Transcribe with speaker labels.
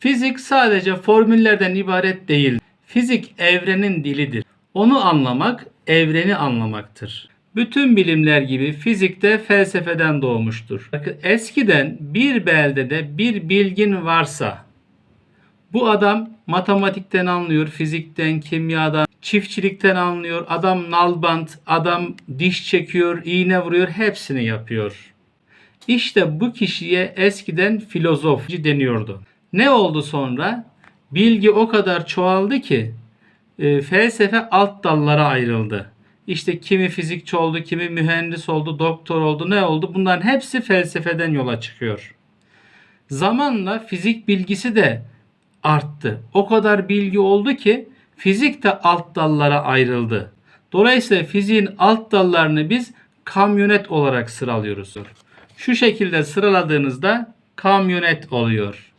Speaker 1: Fizik sadece formüllerden ibaret değil. Fizik evrenin dilidir. Onu anlamak evreni anlamaktır. Bütün bilimler gibi fizik de felsefeden doğmuştur. Bakın eskiden bir beldede bir bilgin varsa bu adam matematikten anlıyor, fizikten, kimyadan, çiftçilikten anlıyor. Adam nalbant, adam diş çekiyor, iğne vuruyor, hepsini yapıyor. İşte bu kişiye eskiden filozofcu deniyordu. Ne oldu sonra? Bilgi o kadar çoğaldı ki e, felsefe alt dallara ayrıldı. İşte kimi fizikçi oldu, kimi mühendis oldu, doktor oldu, ne oldu? Bunların hepsi felsefeden yola çıkıyor. Zamanla fizik bilgisi de arttı. O kadar bilgi oldu ki fizik de alt dallara ayrıldı. Dolayısıyla fiziğin alt dallarını biz kamyonet olarak sıralıyoruz. Şu şekilde sıraladığınızda kamyonet oluyor.